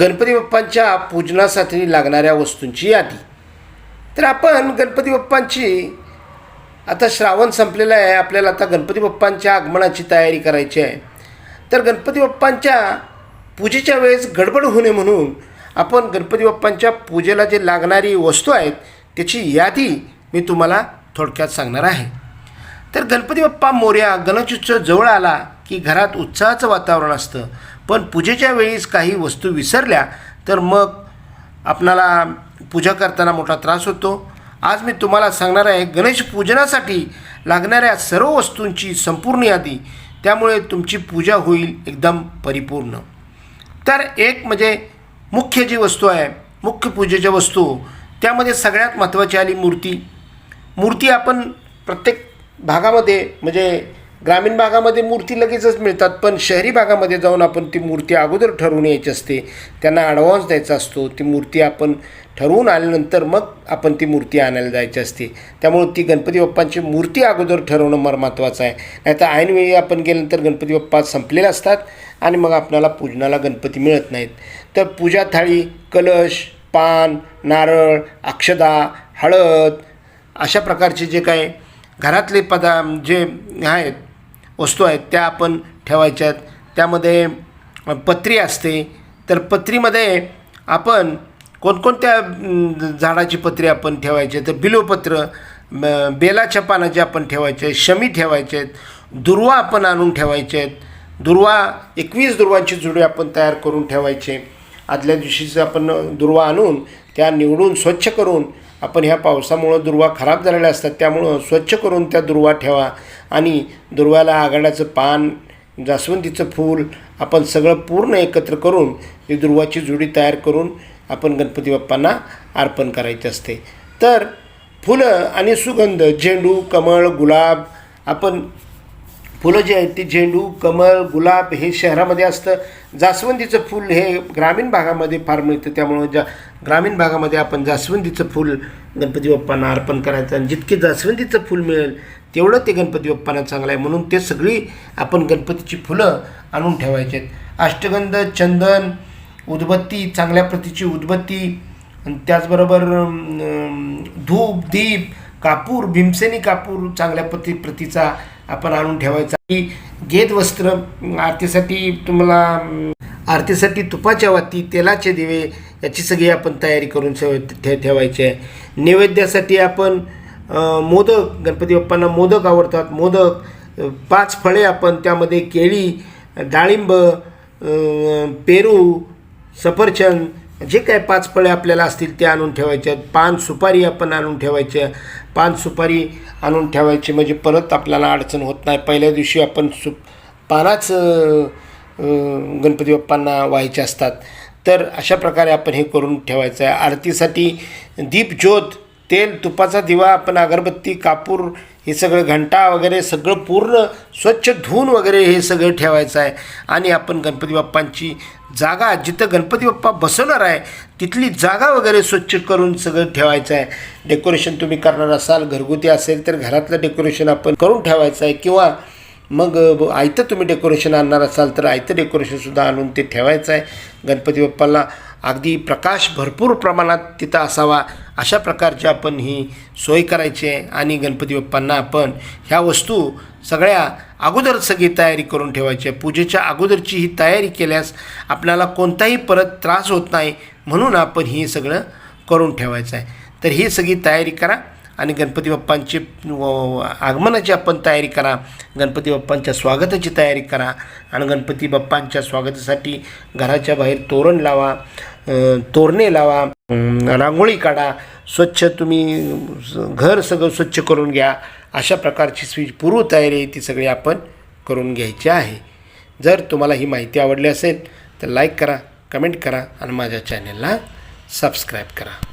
गणपती बाप्पांच्या पूजनासाठी लागणाऱ्या वस्तूंची यादी. तर आपण गणपती बाप्पांची आता श्रावण संपलेलं आहे आपल्याला आता गणपती बाप्पांच्या आगमनाची तयारी करायची आहे. तर गणपती बाप्पांच्या पूजेच्या वेळेस गडबड होऊ नये म्हणून आपण गणपती बाप्पांच्या पूजेला जे लागणारी वस्तू आहेत त्याची यादी मी तुम्हाला थोडक्यात सांगणार आहे. तर गणपती बाप्पा मोर्या गणेशोत्सव जवळ आला की घरात उत्साहाचं वातावरण असतं. पण पूजेच्या वेळीस काही वस्तू विसरल्या तर मग आपणाला पूजा करताना मोठा त्रास होतो. आज मी तुम्हाला सांगणार आहे गणेश पूजनासाठी लागणाऱ्या सर्व वस्तूंची संपूर्ण यादी. त्यामुळे तुमची पूजा होईल एकदम परिपूर्ण. तर एक म्हणजे मुख्य जी वस्तू आहे मुख्य पूजेच्या वस्तू त्यामध्ये सगळ्यात महत्त्वाची आली मूर्ती. मूर्ती आपण प्रत्येक भागामध्ये म्हणजे ग्रामीण भागामध्ये मूर्ती लगेचच मिळतात पण शहरी भागामध्ये जाऊन आपण ती मूर्ती अगोदर ठरवून यायची असते. त्यांना ॲडव्हान्स द्यायचा असतो. ती मूर्ती आपण ठरवून आल्यानंतर मग आपण ती मूर्ती आणायला जायची असते. त्यामुळे ती गणपती बाप्पांची मूर्ती अगोदर ठरवणं मर महत्त्वाचं आहे. नाहीतर ऐनवेळी आपण गेल्यानंतर गणपती बाप्पा संपलेले असतात आणि मग आपल्याला पूजनाला गणपती मिळत नाहीत. तर पूजा थाळी कलश पान नारळ अक्षदा हळद अशा प्रकारचे जे काय घरातले पदा जे आहेत वस्तू आहेत त्या आपण ठेवायच्या आहेत. त्यामध्ये पत्री असते. तर पत्रीमध्ये आपण कोणकोणत्या झाडाची पत्री आपण ठेवायचे तर बिलोपत्र बेलाच्या पानाचे आपण ठेवायचे शमी ठेवायचे आहेत दुर्वा आपण आणून ठेवायचे आहेत. दुर्वा एकवीस दुर्वांची जुडी आपण तयार करून ठेवायचे. आदल्या दिवशीचं आपण दुर्वा आणून त्या निवडून स्वच्छ करून आपण ह्या पावसामुळं दुर्वा खराब झालेल्या असतात. त्यामुळं स्वच्छ करून त्या दुर्वा ठेवा. आणि दुर्वाला आघाड्याचं पान जास्वंदीचं फूल आपण सगळं पूर्ण एकत्र करून ही दुर्वाची जुडी तयार करून आपण गणपती बाप्पांना अर्पण करायचे असते. तर फुलं आणि सुगंध झेंडू कमळ गुलाब आपण फुलं जी आहेत ती झेंडू कमळ गुलाब हे शहरामध्ये असतं. जास्वंदीचं फूल हे ग्रामीण भागामध्ये फार मिळतं. त्यामुळं ज्या ग्रामीण भागामध्ये आपण जास्वंदीचं फूल गणपती बाप्पांना अर्पण करायचं आणि जितके जास्वंदीचं फूल मिळेल तेवढं ते गणपती बाप्पांना चांगलं आहे. म्हणून ते सगळी आपण गणपतीची फुलं आणून ठेवायचे आहेत. अष्टगंध चंदन उदबत्ती चांगल्या प्रतीची उदबत्ती आणि त्याचबरोबर धूप दीप कापूर भीमसेनी कापूर चांगल्या प्रती प्रतीचा आपण आणून ठेवायचा. की गेद वस्त्र आरतीसाठी तुम्हाला आरतीसाठी तुपाच्या वाती तेलाचे दिवे याची सगळी आपण तयारी करून ठेव ठे ठेवायची आहे. नैवेद्यासाठी आपण मोदक गणपती बाप्पांना मोदक आवडतात. मोदक पाच फळे आपण त्यामध्ये केळी डाळिंब पेरू सफरचंद जे काय पाच फळे आपल्याला असतील ते आणून ठेवायचे आहेत. पान सुपारी आपण आणून ठेवायचे पान सुपारी आणून ठेवायची म्हणजे परत आपल्याला अडचण होत नाही. पहिल्या दिवशी आपण सु पानाच गणपती बाप्पांना व्हायचे असतात. तर अशा प्रकारे आपण हे करून ठेवायचं आहे. आरतीसाठी दीप ज्योत तेल तुपाचा दिवा आपण अगरबत्ती कापूर हे सगळं घंटा वगैरे सगळं पूर्ण स्वच्छ धुवून वगैरे हे सगळं ठेवायचं आहे. आणि आपण गणपती बाप्पांची जागा जिथं गणपती बाप्पा बसवणार आहे तिथली जागा वगैरे स्वच्छ करून सगळं ठेवायचं आहे. डेकोरेशन तुम्ही करणार असाल घरगुती असेल तर घरातलं डेकोरेशन आपण करून ठेवायचं आहे. किंवा मग आयतं तुम्ही डेकोरेशन आणणार असाल तर आयतं डेकोरेशनसुद्धा आणून ते ठेवायचं आहे. गणपती बाप्पाला अगदी प्रकाश भरपूर प्रमाणात तिथं असावा. अशा प्रकारची आपण ही सोय करायची आहे. आणि गणपती बाप्पांना आपण ह्या वस्तू सगळ्या अगोदर सगळी तयारी करून ठेवायची आहे. पूजेच्या अगोदरची ही तयारी केल्यास आपल्याला कोणताही परत त्रास होत नाही म्हणून आपण हे सगळं करून ठेवायचं आहे. तर ही सगळी तयारी करा आणि गणपती बाप्पांची आगमनाची आपण तयारी करा. गणपती बाप्पांच्या स्वागताची तयारी करा आणि गणपती बाप्पांच्या स्वागतासाठी घराच्या बाहेर तोरण लावा. तोरणे लावा रांगोळी काढा स्वच्छ तुम्ही घर सगळं स्वच्छ करून घ्या अशा प्रकारची स्वी पूर्व तयारी आहे ती सगळी आपण करून घ्यायची आहे. जर तुम्हाला ही माहिती आवडली असेल तर लाईक करा कमेंट करा आणि माझ्या चॅनेलला सबस्क्राईब करा.